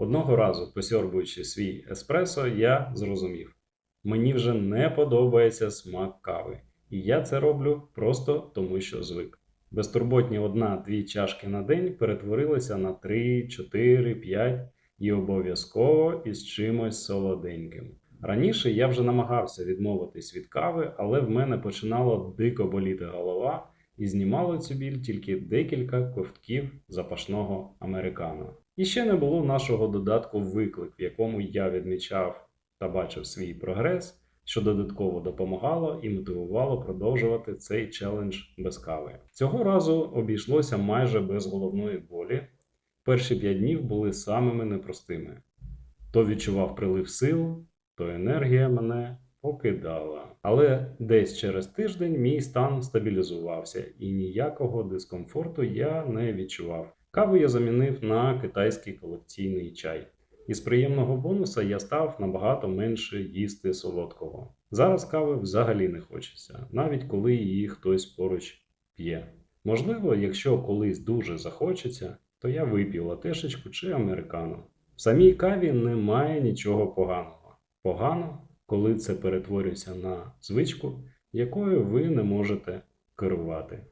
Одного разу, посьорбуючи свій еспресо, я зрозумів: мені вже не подобається смак кави, і я це роблю просто тому, що звик. Безтурботні одна-дві чашки на день перетворилися на 3, 4, 5 і обов'язково із чимось солоденьким. Раніше я вже намагався відмовитись від кави, але в мене починало дико боліти голова, і знімало цю біль тільки декілька ковтків запашного американо. І ще не було нашого додатку виклик, в якому я відмічав та бачив свій прогрес, що додатково допомагало і мотивувало продовжувати цей челендж без кави. Цього разу обійшлося майже без головної болі. Перші п'ять днів були самими непростими. То відчував прилив сил, то енергія мене покидала. Але десь через тиждень мій стан стабілізувався і ніякого дискомфорту я не відчував. Каву я замінив на китайський колекційний чай. Із приємного бонуса я став набагато менше їсти солодкого. Зараз кави взагалі не хочеться, навіть коли її хтось поруч п'є. Можливо, якщо колись дуже захочеться, то я вип'ю латешечку чи американо. В самій каві немає нічого поганого. Погано, коли це перетворюється на звичку, якою ви не можете керувати.